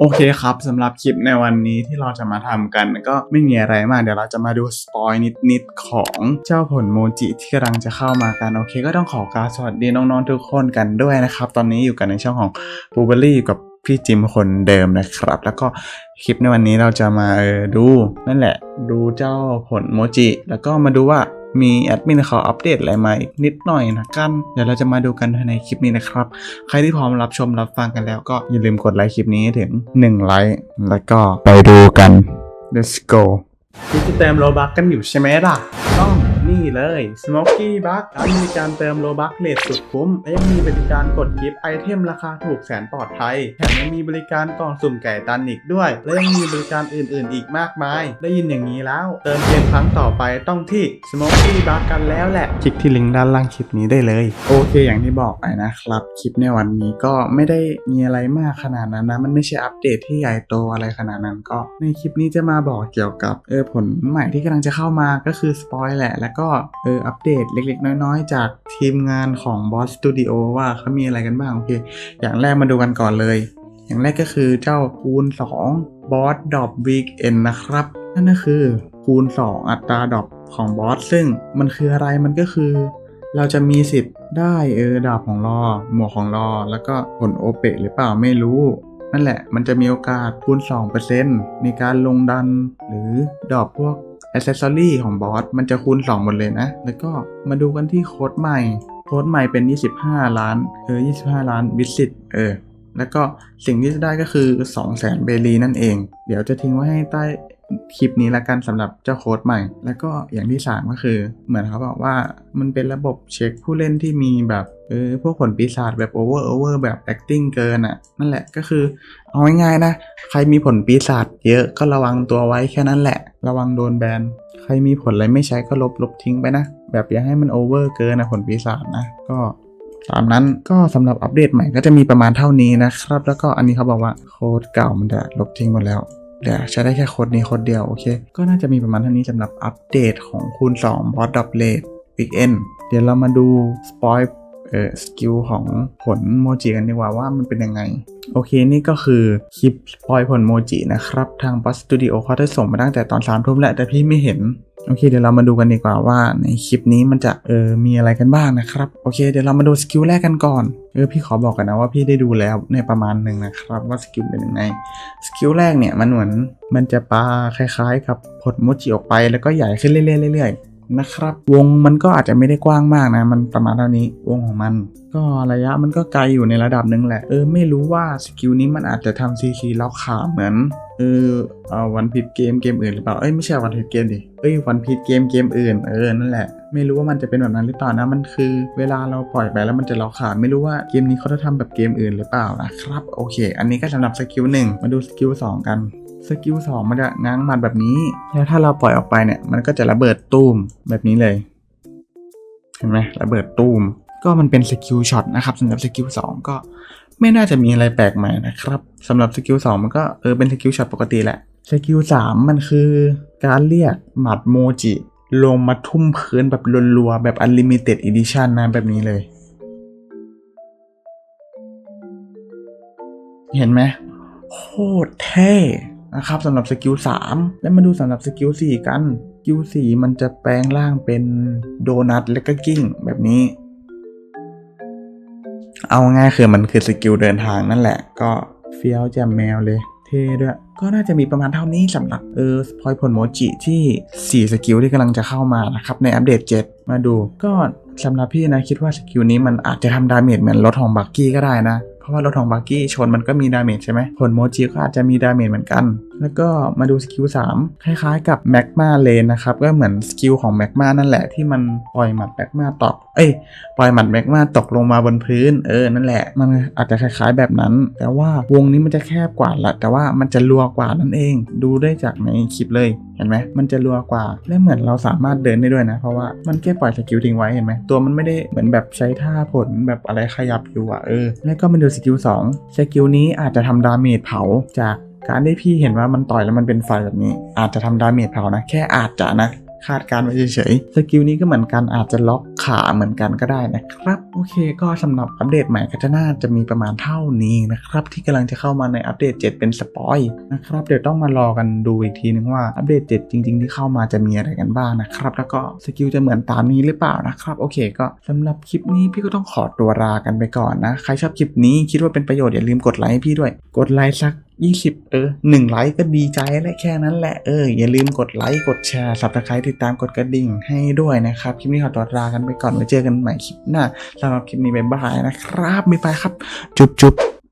โอเคครับสำหรับคลิปในวันนี้ที่เราจะมาทำกันก็ไม่มีอะไรมาก เดี๋ยวเราจะมาดูสปอยนิดๆของเจ้าผลโมจิที่กำลังจะเข้ามากัน โอเค ก็ต้องขอกรารสวัสดีน้องๆทุกคนกันด้วยนะครับ ตอนนี้อยู่กันในช่องของบูเบอรี่กับพี่จิมคนเดิมนะครับ แล้วก็คลิปในวันนี้เราจะมาออดูนั่นแหละ ดูเจ้าผลโมจิ แล้วก็มาดูว่า มีแอดมินเขาอัปเดตอะไรมาอีกนิดหน่อยนะกัน เดี๋ยวเราจะมาดูกันภายในคลิปนี้นะครับ ใครที่พร้อมรับชมรับฟังกันแล้วก็อย่าลืมกดไลค์คลิปนี้ให้ถึง1ไลค์แล้วก็ไปดูกัน let's go ที่จะเติมโลบักกันอยู่ใช่ไหมล่ะต้อง เลย Smoky Buck ร้านบริการเติมโลบักเลทสุดคุ้ม และยังมีบริการกดกิฟต์ไอเทมราคาถูกแสนปลอดภัย แถมยังมีบริการกล่องสุ่มไก่ตันอีกด้วย และยังมีบริการอื่นๆ อีกมากมาย ได้ยินอย่างนี้แล้ว เติมเกมครั้งต่อไปต้องที่ Smoky Buck กันแล้วแหละ คลิกที่ลิงก์ด้านล่างคลิปนี้ได้เลย โอเค อย่างที่บอกไปนะครับ คลิปในวันนี้ก็ไม่ได้มีอะไรมากขนาดนั้นนะ มันไม่ใช่อัปเดตที่ใหญ่โตอะไรขนาดนั้นก็ ในคลิปนี้จะมาบอกเกี่ยวกับเออผลใหม่ที่กำลังจะเข้ามาก็คือสปอยแหละ แล้วก็เอออัปเดตเล็กๆ น้อยๆ จากทีมงานของ Boss Studio ว่าเขามีอะไรกันบ้าง โอเค อย่างแรกมาดูกันก่อนเลย อย่างแรกก็คือเจ้าคูณ 2 Boss Drop Weekend นะครับ นั่นก็คือคูณ 2 อัตราดรอปของบอสซึ่งมันคืออะไรมันก็คือ เราจะมีสิทธิ์ได้เออดาบของรอหมวกของรอ แล้วก็ผลโอเปะหรือเปล่าไม่รู้นั่นแหละ มันจะมีโอกาสคูณ 2%ในการลงดัน หรือดรอปพวก อ c เซสซอรี่ของบอสมันจะคูณ 2 หมดเลยนะ แล้วก็มาดูกันที่โค้ดใหม่ โค้ดใหม่เป็น 25 ล้าน เออ 25 ล้านวิสิตเออ แล้วก็สิ่งที่จะได้ก็คือ 200,000เบลีนั่นเอง เดี๋ยวจะทิ้งไว้ให้ใต้ คลิปนี้ละกันสำหรับเจ้าโค้ดใหม่ แล้วก็อย่างที่ 3 ก็คือ เหมือนเขาบอกว่ามันเป็นระบบเช็คผู้เล่นที่มีแบบเออพวกผลปีศาจแบบโอเวอร์โอเวอร์แบบ acting เกินอะ่ะ นั่นแหละก็คือ เอาง่ายๆนะ ใครมีผลปีศาจเยอะก็ระวังตัวไว้แค่นั้นแหละ ระวังโดนแบนใครมีผลอะไรไม่ใช้ก็ลบลบทิ้งไปนะ แบบอย่าให้มันโอเวอร์เกินนะผลปีศาจนะก็ตามนั้นก็สำหรับอัปเดตใหม่ก็จะมีประมาณเท่านี้นะครับ แล้วก็อันนี้เขาบอกว่าโค้ดเก่ามันจะลบทิ้งหมดแล้ว เหลือใช้ได้แค่โค้ดนี้โค้ดเดียวโอเค ก็น่าจะมีประมาณเท่านี้สำหรับอัปเดตของคูณ2 b o t d o p r a t e Big End เดี๋ยวเรามาดูสปอย เออสกิลของผลโมจิกันดีกว่าว่ามันเป็นยังไง โอเคนี่ก็คือคลิปสปอยผลโมจินะครับ ทาง Boss Studio เขาได้ส่งมาตั้งแต่ตอน3ามทุ่มแหละแต่พี่ไม่เห็นโอเคเดี๋ยวเรามาดูกันดีกว่าว่าในคลิปนี้มันจะเออมีอะไรกันบ้างนะครับโอเคเดี๋ยวเรามาดูสกิลแรกกันก่อนเออพี่ขอบอกกันนะว่าพี่ได้ดูแล้วในประมาณหนึ่งนะครับว่าสกิลเป็นยังไงสกิลแรกเนี่ยมันเหมือนมันจะปาคล้ายๆ กับผลโมจิออกไปแล้วก็ใหญ่ขึ้นเรื่อยๆเรื่อยๆ นะครับ วงมันก็อาจจะไม่ได้กว้างมากนะ มันประมาณเท่านี้วงของมัน ก็ระยะมันก็ไกลอยู่ในระดับหนึ่งแหละ เออไม่รู้ว่าสกิลนี้มันอาจจะทำซีซีล็อกขาเหมือนเออเอาวันพิดเกมเกมอื่นหรือเปล่า เอ้ยไม่ใช่วันพิดเกมดิ เอ้ยวันพิดเกมเกมอื่นเออนั่นแหละ ไม่รู้ว่ามันจะเป็นแบบนั้นหรือเปล่านะ มันคือเวลาเราปล่อยไปแล้วมันจะล็อกขาไม่รู้ว่าเกมนี้เขาจะทำแบบเกมอื่นหรือเปล่านะครับ โอเค อันนี้ก็สำหรับสกิลหนึ่งมาดูสกิลสองกัน สกิลสองมันจะง้างหมัดแบบนี้ แล้วถ้าเราปล่อยออกไปเนี่ย มันก็จะระเบิดตูมแบบนี้เลย เห็นไหมระเบิดตูม ก็มันเป็นสกิลช็อตนะครับสำหรับสกิลสองก็ไม่น่าจะมีอะไรแปลกใหม่นะครับสำหรับสกิล2มันก็เออเป็นสกิลช็อตปกติแหละสกิล3มันคือการเรียกหมัดโมจิ ลงมาทุ่มพื้นแบบรัวๆ แบบ Unlimited Edition นะแบบนี้เลย เห็นไหมโคตรเท่ นะครับสำหรับสกิล3แล้วมาดูสำหรับสกิล4กันสกิล4มันจะแปลงร่างเป็นโดนัทและก็กิ้งแบบนี้ เอาง่ายคือมันคือสกิลเดินทางนั่นแหละ ก็เฟี้ยวแจมแมวเลย เท่ด้วย ก็น่าจะมีประมาณเท่านี้สำหรับเออพอยผลโมจิที่ 4 สกิลที่กำลังจะเข้ามานะครับในอัปเดต 7 มาดู ก็สำหรับพี่นะคิดว่าสกิลนี้มันอาจจะทำดาเมจเหมือนรถของบักกี้ก็ได้นะ เพราะว่ารถของบักกี้ชนมันก็มีดาเมจใช่ไหมผลโมจิก็อาจจะมีดาเมจเหมือนกันแล้วก็มาดูสกิล3คล้ายๆ กับแมกมาเลนนะครับ ก็เหมือนสกิลของแมกมานั่นแหละที่มันปล่อยหมัดแมกมาตกเอ้ยปล่อยหมัดแมกมาตกลงมาบนพื้น เออนั่นแหละ มันอาจจะคล้ายๆแบบนั้น แต่ว่าวงนี้มันจะแคบกว่าละแต่ว่ามันจะรัวกว่านั่นเอง ดูได้จากในคลิปเลยเห็นไหมมันจะรัวกว่า และเหมือนเราสามารถเดินได้ด้วยนะ เพราะว่ามันแค่ปล่อยสกิลทิ้งไว้เห็นไหมตัวมันไม่ได้เหมือนแบบใช้ท่าผลแบบอะไรขยับอยู่อะเออแล้วก็มาดูสกิล2สกิลนี้อาจจะทำดาเมจเผาจาก การที่พี่เห็นว่ามันต่อยแล้วมันเป็นไฟแบบนี้ อาจจะทำดาเมจเผานะ แค่อาจจะนะ คาดการณ์ไว้เฉยๆ สกิลนี้ก็เหมือนกันอาจจะล็อกขาเหมือนกันก็ได้นะครับ โอเคก็สำหรับอัปเดตใหม่ก็จะน่าจะมีประมาณเท่านี้นะครับ ที่กำลังจะเข้ามาในอัปเดต 7 เป็นสปอยนะครับ เดี๋ยวต้องมารอกันดูอีกทีนึงว่าอัปเดต 7 จริง ๆ ที่เข้ามาจะมีอะไรกันบ้างนะครับ แล้วก็สกิลจะเหมือนตามนี้หรือเปล่านะครับ โอเค ก็สำหรับคลิปนี้พี่ก็ต้องขอตัวลากันไปก่อนนะ ใครชอบคลิปนี้คิดว่าเป็นประโยชน์อย่าลืมกดไลค์ให้พี่ด้วย กดไลค์สัก 20 เออ1ไลค์ก็ดีใจและแค่นั้นแหละ เออ อย่าลืมกดไลค์ กดแชร์สับตะไคร้ติดตามกดกระดิ่งให้ด้วยนะครับ คลิปนี้ขอตัวลากันไปก่อนไว้เจอกันใหม่คลิปหน้าสำหรับคลิปนี้บ๊ายบายนะครับบ๊ายบายครับ จุ๊บจุ๊บ